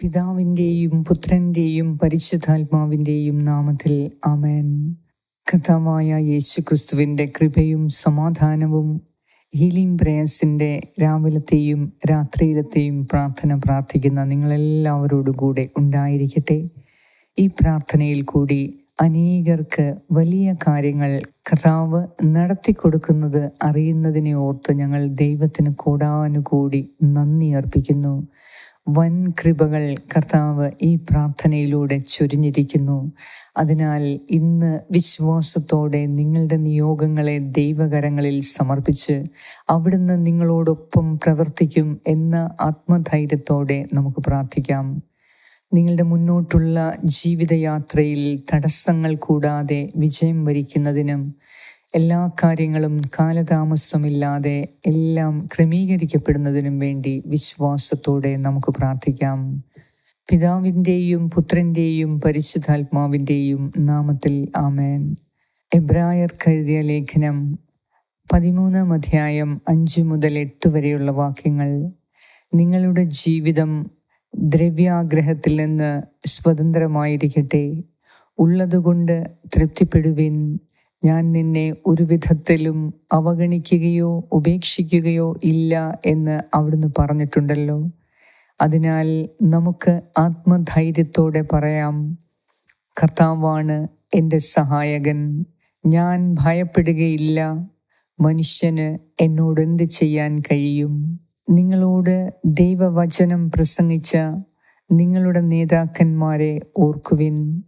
പിതാവിന്റെയും പുത്രന്റെയും പരിശുദ്ധാത്മാവിന്റെയും നാമത്തിൽ അമേൻ കഥാവായ യേശു ക്രിസ്തുവിന്റെ കൃപയും സമാധാനവും ഹീലിംഗ് പ്രേയസിന്റെ രാവിലത്തെയും രാത്രിയിലത്തെയും പ്രാർത്ഥന പ്രാർത്ഥിക്കുന്ന നിങ്ങളെല്ലാവരോടും കൂടെ ഉണ്ടായിരിക്കട്ടെ. ഈ പ്രാർത്ഥനയിൽ കൂടി അനേകർക്ക് വലിയ കാര്യങ്ങൾ കർത്താവ് നടത്തി കൊടുക്കുന്നത് അറിയുന്നതിനെ ഓർത്ത് ഞങ്ങൾ ദൈവത്തിന് കൂടാനുകൂടി നന്ദി അർപ്പിക്കുന്നു. വൻ കൃപകൾ കർത്താവ് ഈ പ്രാർത്ഥനയിലൂടെ ചൊരിഞ്ഞിരിക്കുന്നു. അതിനാൽ ഇന്ന് വിശ്വാസത്തോടെ നിങ്ങളുടെ നിയോഗങ്ങളെ ദൈവകരങ്ങളിൽ സമർപ്പിച്ച് അവിടുന്ന് നിങ്ങളോടൊപ്പം പ്രവർത്തിക്കും എന്ന ആത്മധൈര്യത്തോടെ നമുക്ക് പ്രാർത്ഥിക്കാം. നിങ്ങളുടെ മുന്നോട്ടുള്ള ജീവിതയാത്രയിൽ തടസ്സങ്ങൾ കൂടാതെ വിജയം വരിക്കുന്നതിനും എല്ലാ കാര്യങ്ങളും കാലതാമസമില്ലാതെ എല്ലാം ക്രമീകരിക്കപ്പെടുന്നതിനും വേണ്ടി വിശ്വാസത്തോടെ നമുക്ക് പ്രാർത്ഥിക്കാം. പിതാവിന്റെയും പുത്രന്റെയും പരിശുദ്ധാത്മാവിന്റെയും നാമത്തിൽ ആമേൻ. എബ്രായർ കഴുതിയ ലേഖനം പതിമൂന്നാം അധ്യായം അഞ്ച് മുതൽ എട്ട് വരെയുള്ള വാക്യങ്ങൾ. നിങ്ങളുടെ ജീവിതം ദ്രവ്യാഗ്രഹത്തിൽ നിന്ന് സ്വതന്ത്രമായിരിക്കട്ടെ. ഉള്ളതുകൊണ്ട് തൃപ്തിപ്പെടുവിൻ. ഞാൻ നിന്നെ ഒരു വിധത്തിലും അവഗണിക്കുകയോ ഉപേക്ഷിക്കുകയോ ഇല്ല എന്ന് അവിടുന്ന് പറഞ്ഞിട്ടുണ്ടല്ലോ. അതിനാൽ നമുക്ക് ആത്മധൈര്യത്തോടെ പറയാം കർത്താവാണ് എന്റെ സഹായകൻ. ഞാൻ ഭയപ്പെടുകയില്ല. മനുഷ്യന് എന്നോട് എന്ത് ചെയ്യാൻ കഴിയും? നിങ്ങളോട് ദൈവവചനം പ്രസംഗിച്ച നിങ്ങളുടെ നേതാക്കന്മാരെ ഓർക്കുവിൻ.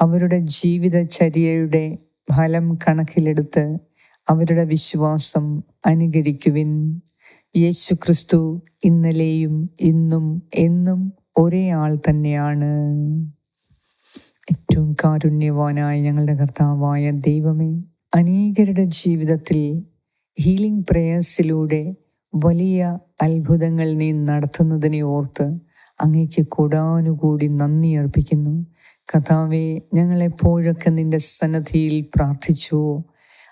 അവരുടെ ജീവിതചര്യയുടെ ഫലം കണക്കിലെടുത്ത് അവരുടെ വിശ്വാസം അനുകരിക്കുവിൻ. യേശു ക്രിസ്തു ഇന്നലെയും ഇന്നും എന്നും ഒരേ ആൾ തന്നെയാണ്. ഏറ്റവും കാരുണ്യവാനായ ഞങ്ങളുടെ കർത്താവായ ദൈവമേ അനേകരുടെ ജീവിതത്തിൽ ഹീലിംഗ് പ്രേയേഴ്സിലൂടെ വലിയ അത്ഭുതങ്ങൾ നീ നടത്തുന്നതിനെ ഓർത്ത് അങ്ങേക്ക് കൂടാനുകൂടി നന്ദി അർപ്പിക്കുന്നു. കഥാവെ ഞങ്ങളെപ്പോഴൊക്കെ നിന്റെ സന്നദ്ധിയിൽ പ്രാർത്ഥിച്ചുവോ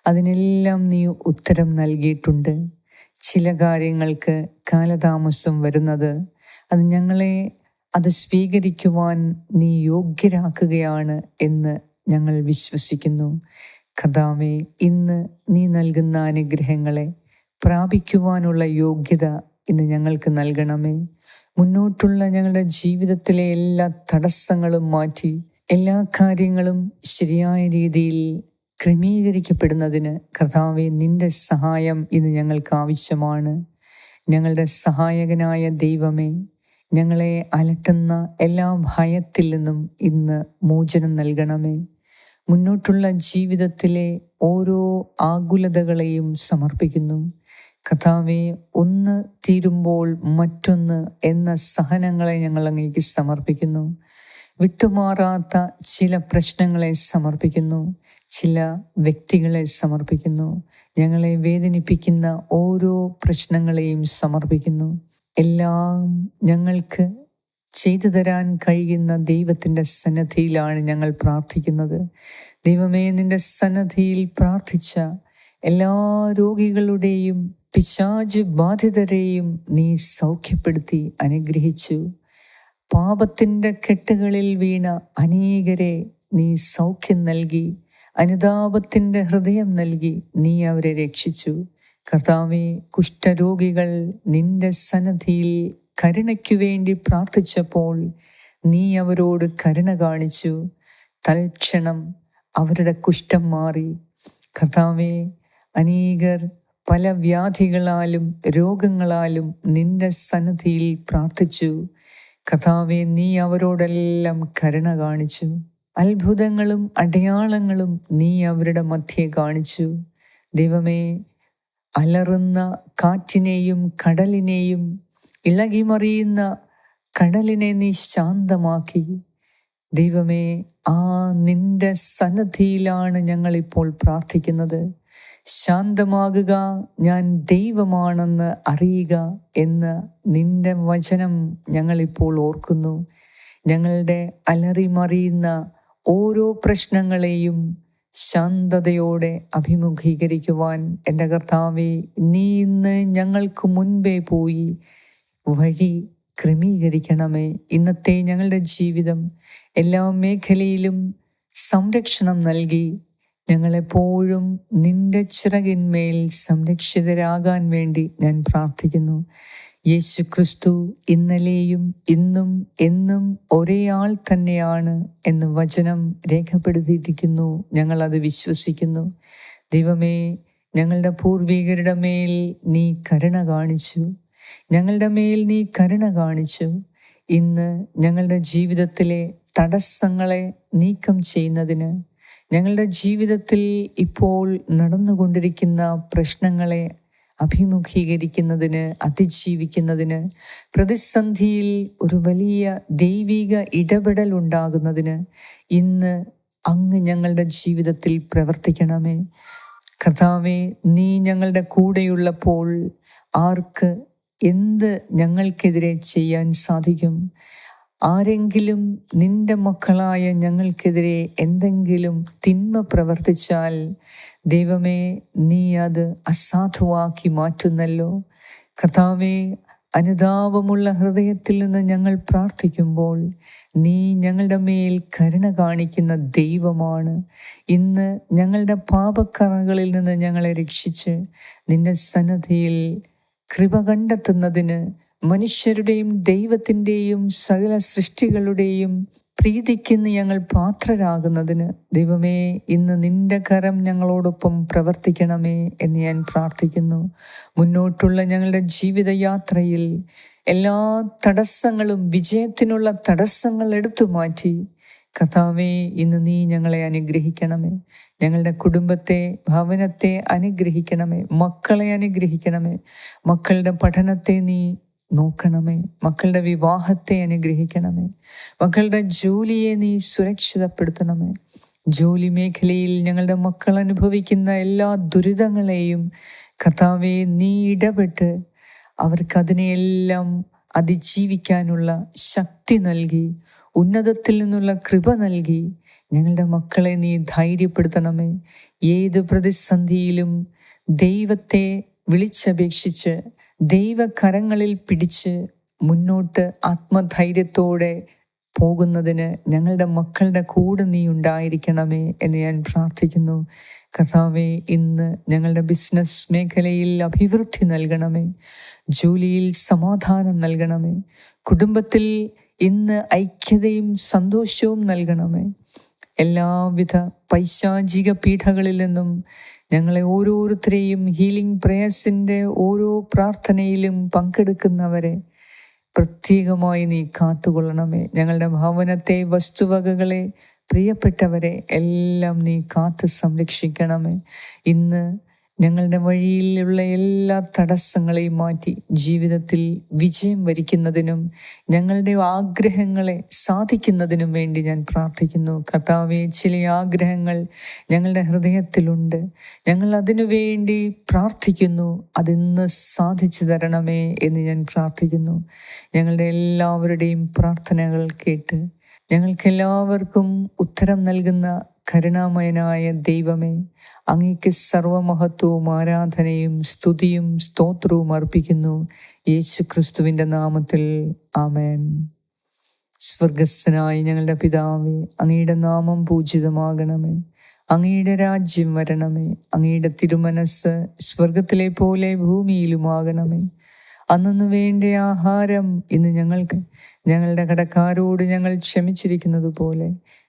അതിനെല്ലാം നീ ഉത്തരം നൽകിയിട്ടുണ്ട്. ചില കാര്യങ്ങൾക്ക് കാലതാമസം വരുന്നത്. അത് ഞങ്ങളെ അത് സ്വീകരിക്കുവാൻ നീ യോഗ്യരാക്കുകയാണ് എന്ന് ഞങ്ങൾ വിശ്വസിക്കുന്നു. കഥാവെ ഇന്ന് നീ നൽകുന്ന അനുഗ്രഹങ്ങളെ പ്രാപിക്കുവാനുള്ള യോഗ്യത ഇന്ന് ഞങ്ങൾക്ക് നൽകണമേ. മുന്നോട്ടുള്ള ഞങ്ങളുടെ ജീവിതത്തിലെ എല്ലാ തടസ്സങ്ങളും മാറ്റി എല്ലാ കാര്യങ്ങളും ശരിയായ രീതിയിൽ ക്രമീകരിക്കപ്പെടുന്നതിന് കർത്താവെ നിന്റെ സഹായം ഇന്ന് ഞങ്ങൾക്ക് ആവശ്യമാണ്. ഞങ്ങളുടെ സഹായകനായ ദൈവമേ ഞങ്ങളെ അലട്ടുന്ന എല്ലാ ഭയത്തിൽ നിന്നും ഇന്ന് മോചനം നൽകണമേ. മുന്നോട്ടുള്ള ജീവിതത്തിലെ ഓരോ ആകുലതകളെയും സമർപ്പിക്കുന്നു. കഥാവെ ഒന്ന് തീരുമ്പോൾ മറ്റൊന്ന് എന്ന സഹനങ്ങളെ ഞങ്ങൾ അങ്ങേക്ക് സമർപ്പിക്കുന്നു. വിട്ടുമാറാത്ത ചില പ്രശ്നങ്ങളെ സമർപ്പിക്കുന്നു. ചില വ്യക്തികളെ സമർപ്പിക്കുന്നു. ഞങ്ങളെ വേദനിപ്പിക്കുന്ന ഓരോ പ്രശ്നങ്ങളെയും സമർപ്പിക്കുന്നു. എല്ലാം ഞങ്ങൾക്ക് ചെയ്തു തരാൻ കഴിയുന്ന ദൈവത്തിന്റെ സന്നദ്ധിയിലാണ് ഞങ്ങൾ പ്രാർത്ഥിക്കുന്നത്. ദൈവമേ നിന്റെ സന്നദ്ധിയിൽ പ്രാർത്ഥിച്ച എല്ലാ രോഗികളുടെയും പിശാജ് ബാധിതരെയും നീ സൗഖ്യപ്പെടുത്തി അനുഗ്രഹിച്ചു. പാപത്തിന്റെ കെട്ടുകളിൽ വീണ അനേകരെ നീ സൗഖ്യം നൽകി. അനുതാപത്തിന്റെ ഹൃദയം നൽകി നീ അവരെ രക്ഷിച്ചു. കർത്താവെ കുഷ്ഠരോഗികൾ നിന്റെ സന്നദ്ധിയിൽ കരുണയ്ക്കു വേണ്ടി പ്രാർത്ഥിച്ചപ്പോൾ നീ അവരോട് കരുണ കാണിച്ചു. തൽക്ഷണം അവരുടെ കുഷ്ഠം മാറി. കർത്താവെ അനേകർ പല വ്യാധികളാലും രോഗങ്ങളാലും നിന്റെ സന്നദ്ധിയിൽ പ്രാർത്ഥിച്ചു. കഥാവെ നീ അവരോടെല്ലാം കരുണ കാണിച്ചു. അത്ഭുതങ്ങളും അടയാളങ്ങളും നീ അവരുടെ മധ്യേ കാണിച്ചു. ദൈവമേ അലറുന്ന കാറ്റിനെയും കടലിനെയും ഇളകിമറിയുന്ന കടലിനെ നീ ശാന്തമാക്കി. ദൈവമേ ആ നിന്റെ സന്നദ്ധിയിലാണ് ഞങ്ങളിപ്പോൾ പ്രാർത്ഥിക്കുന്നത്. ശാന്തമാകുക ഞാൻ ദൈവമാണെന്ന് അറിയുക എന്ന് നിന്റെ വചനം ഞങ്ങളിപ്പോൾ ഓർക്കുന്നു. ഞങ്ങളുടെ അലറിമറിയുന്ന ഓരോ പ്രശ്നങ്ങളെയും ശാന്തതയോടെ അഭിമുഖീകരിക്കുവാൻ എന്റെ കർത്താവെ നീ ഇന്ന് ഞങ്ങൾക്ക് മുൻപേ പോയി വഴി ക്രമീകരിക്കണമേ. ഇന്നത്തെ ഞങ്ങളുടെ ജീവിതം എല്ലാ മേഖലയിലും സംരക്ഷണം നൽകി ഞങ്ങളെപ്പോഴും നിന്റെ ചിറകിന്മേൽ സംരക്ഷിതരാകാൻ വേണ്ടി ഞാൻ പ്രാർത്ഥിക്കുന്നു. യേശു ക്രിസ്തു ഇന്നലെയും ഇന്നും എന്നും ഒരേ ആൾ തന്നെയാണ് എന്ന് വചനം രേഖപ്പെടുത്തിയിരിക്കുന്നു. ഞങ്ങൾ അത് വിശ്വസിക്കുന്നു. ദൈവമേ ഞങ്ങളുടെ പൂർവികരുടെ മേൽ നീ കരുണ കാണിച്ചു. ഞങ്ങളുടെ മേൽ നീ കരുണ കാണിച്ചു. ഇന്ന് ഞങ്ങളുടെ ജീവിതത്തിലെ തടസ്സങ്ങളെ നീക്കം ചെയ്യുന്നതിന് ഞങ്ങളുടെ ജീവിതത്തിൽ ഇപ്പോൾ നടന്നുകൊണ്ടിരിക്കുന്ന പ്രശ്നങ്ങളെ അഭിമുഖീകരിക്കുന്നതിന് അതിജീവിക്കുന്നതിന് പ്രതിസന്ധിയിൽ ഒരു വലിയ ദൈവിക ഇടപെടൽ ഉണ്ടാകുന്നതിന് ഇന്ന് അങ്ങ് ഞങ്ങളുടെ ജീവിതത്തിൽ പ്രവർത്തിക്കണമേ. കർത്താവെ നീ ഞങ്ങളുടെ കൂടെയുള്ളപ്പോൾ ആർക്ക് എന്ത് ഞങ്ങൾക്കെതിരെ ചെയ്യാൻ സാധിക്കും? ആരെങ്കിലും നിന്റെ മക്കളായ ഞങ്ങൾക്കെതിരെ എന്തെങ്കിലും തിന്മ പ്രവർത്തിച്ചാൽ ദൈവമേ നീ അത് അസാധുവാക്കി മാറ്റുന്നല്ലോ. കർത്താവെ അനുതാപമുള്ള ഹൃദയത്തിൽ നിന്ന് ഞങ്ങൾ പ്രാർത്ഥിക്കുമ്പോൾ നീ ഞങ്ങളുടെ മേൽ കരുണ കാണിക്കുന്ന ദൈവമാണ്. ഇന്ന് ഞങ്ങളുടെ പാപക്കറകളിൽ നിന്ന് ഞങ്ങളെ രക്ഷിച്ച് നിന്റെ സന്നദ്ധിയിൽ കൃപ കണ്ടെത്തുന്നതിന് മനുഷ്യരുടെയും ദൈവത്തിന്റെയും സകല സൃഷ്ടികളുടെയും പ്രീതിക്കിന്ന് ഞങ്ങൾ പാത്രരാകുന്നതിന് ദൈവമേ ഇന്ന് നിന്റെ കരം ഞങ്ങളോടൊപ്പം പ്രവർത്തിക്കണമേ എന്ന് ഞാൻ പ്രാർത്ഥിക്കുന്നു. മുന്നോട്ടുള്ള ഞങ്ങളുടെ ജീവിതയാത്രയിൽ എല്ലാ തടസ്സങ്ങളും വിജയത്തിനുള്ള തടസ്സങ്ങൾ എടുത്തു മാറ്റി കഥാവേ ഇന്ന് നീ ഞങ്ങളെ അനുഗ്രഹിക്കണമേ. ഞങ്ങളുടെ കുടുംബത്തെ ഭവനത്തെ അനുഗ്രഹിക്കണമേ. മക്കളെ അനുഗ്രഹിക്കണമേ. മക്കളുടെ പഠനത്തെ നീ നോക്കണമേ. മക്കളുടെ വിവാഹത്തെ അനുഗ്രഹിക്കണമേ. മക്കളുടെ ജോലിയെ നീ സുരക്ഷിതപ്പെടുത്തണമേ. ജോലി മേഖലയിൽ ഞങ്ങളുടെ മക്കൾ അനുഭവിക്കുന്ന എല്ലാ ദുരിതങ്ങളെയും കർത്താവെ നീ ഇടപെട്ട് അവർക്ക് അതിനെയെല്ലാം അതിജീവിക്കാനുള്ള ശക്തി നൽകി ഉന്നതത്തിൽ നിന്നുള്ള കൃപ നൽകി ഞങ്ങളുടെ മക്കളെ നീ ധൈര്യപ്പെടുത്തണമേ. ഏത് പ്രതിസന്ധിയിലും ദൈവത്തെ വിളിച്ചപേക്ഷിച്ച് ദൈവകരങ്ങളിൽ പിടിച്ച് മുന്നോട്ട് ആത്മധൈര്യത്തോടെ പോകുന്നതിന് ഞങ്ങളുടെ മക്കളുടെ കൂടെ നീ ഉണ്ടായിരിക്കണമേ എന്ന് ഞാൻ പ്രാർത്ഥിക്കുന്നു. കർത്താവെ ഇന്ന് ഞങ്ങളുടെ ബിസിനസ് മേഖലയിൽ അഭിവൃദ്ധി നൽകണമേ. ജോലിയിൽ സമാധാനം നൽകണമേ. കുടുംബത്തിൽ ഇന്ന് ഐക്യതയും സന്തോഷവും നൽകണമേ. എല്ലാവിധ പൈശാചിക പീഠകളിൽ നിന്നും ഞങ്ങളെ ഓരോരുത്തരെയും ഹീലിംഗ് പ്രേയസിന്റെ ഓരോ പ്രാർത്ഥനയിലും പങ്കെടുക്കുന്നവരെ പ്രത്യേകമായി നീ കാത്തുകൊള്ളണമേ. ഞങ്ങളുടെ ഭവനത്തെ വസ്തുവകകളെ പ്രിയപ്പെട്ടവരെ എല്ലാം നീ കാത്ത് സംരക്ഷിക്കണമേ. ഇന്ന് ഞങ്ങളുടെ വഴിയിലുള്ള എല്ലാ തടസ്സങ്ങളെയും മാറ്റി ജീവിതത്തിൽ വിജയം വരിക്കുന്നതിനും ഞങ്ങളുടെ ആഗ്രഹങ്ങളെ സാധിക്കുന്നതിനും വേണ്ടി ഞാൻ പ്രാർത്ഥിക്കുന്നു. കർത്താവെ ചില ആഗ്രഹങ്ങൾ ഞങ്ങളുടെ ഹൃദയത്തിലുണ്ട്. ഞങ്ങൾ അതിനു വേണ്ടി പ്രാർത്ഥിക്കുന്നു. അതിന്ന് സാധിച്ചു തരണമേ എന്ന് ഞാൻ പ്രാർത്ഥിക്കുന്നു. ഞങ്ങളുടെ എല്ലാവരുടെയും പ്രാർത്ഥനകൾ കേട്ട് ഞങ്ങൾക്കെല്ലാവർക്കും ഉത്തരം നൽകുന്ന കരുണാമയനായ ദൈവമേ അങ്ങേക്ക് സർവമഹത്വവും ആരാധനയും സ്തുതിയും സ്തോത്രവും അർപ്പിക്കുന്നു. യേശു ക്രിസ്തുവിന്റെ നാമത്തിൽ ആമേൻ. സ്വർഗസ്ഥനായി ഞങ്ങളുടെ പിതാവേ അങ്ങയുടെ നാമം പൂജിതമാകണമേ. അങ്ങയുടെ രാജ്യം വരണമേ. അങ്ങയുടെ തിരുമനസ് സ്വർഗത്തിലെ പോലെ ഭൂമിയിലുമാകണമേ. അന്നു വേണ്ട ആഹാരം ഇന്ന് ഞങ്ങൾക്ക് ഞങ്ങളുടെ കടക്കാരോട് ഞങ്ങൾ ക്ഷമിച്ചിരിക്കുന്നത് പോലെ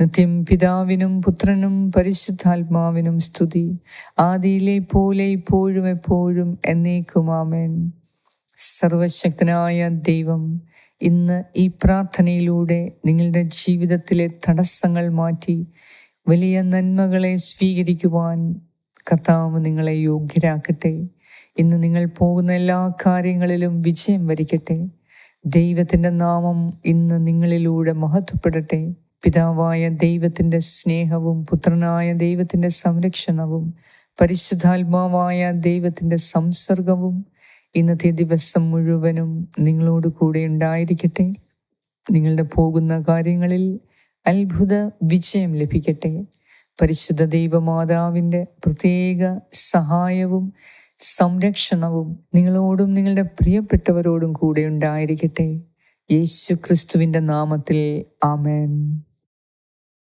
നിത്യം പിതാവിനും പുത്രനും പരിശുദ്ധാത്മാവിനും സ്തുതി. ആദിയിലെ പോലെ ഇപ്പോഴും എപ്പോഴും എന്നേക്കും ആമേൻ. സർവശക്തനായ ദൈവം ഇന്ന് ഈ പ്രാർത്ഥനയിലൂടെ നിങ്ങളുടെ ജീവിതത്തിലെ തടസ്സങ്ങൾ മാറ്റി വലിയ നന്മകളെ സ്വീകരിക്കുവാൻ കർത്താവ് നിങ്ങളെ യോഗ്യരാക്കട്ടെ. ഇന്ന് നിങ്ങൾ പോകുന്ന എല്ലാ കാര്യങ്ങളിലും വിജയം വരിക്കട്ടെ. ദൈവത്തിന്റെ നാമം ഇന്ന് നിങ്ങളിലൂടെ മഹത്വപ്പെടട്ടെ. പിതാവായ ദൈവത്തിന്റെ സ്നേഹവും പുത്രനായ ദൈവത്തിന്റെ സംരക്ഷണവും പരിശുദ്ധാത്മാവായ ദൈവത്തിന്റെ സംസർഗവും ഇന്നത്തെ ദിവസം മുഴുവനും നിങ്ങളോട് കൂടെ ഉണ്ടായിരിക്കട്ടെ. നിങ്ങളുടെ പോകുന്ന കാര്യങ്ങളിൽ അത്ഭുത വിജയം ലഭിക്കട്ടെ. പരിശുദ്ധ ദൈവമാതാവിന്റെ പ്രത്യേക സഹായവും സംരക്ഷണവും നിങ്ങളോടും നിങ്ങളുടെ പ്രിയപ്പെട്ടവരോടും കൂടെ ഉണ്ടായിരിക്കട്ടെ. യേശു ക്രിസ്തുവിന്റെ നാമത്തിൽ ആമേൻ.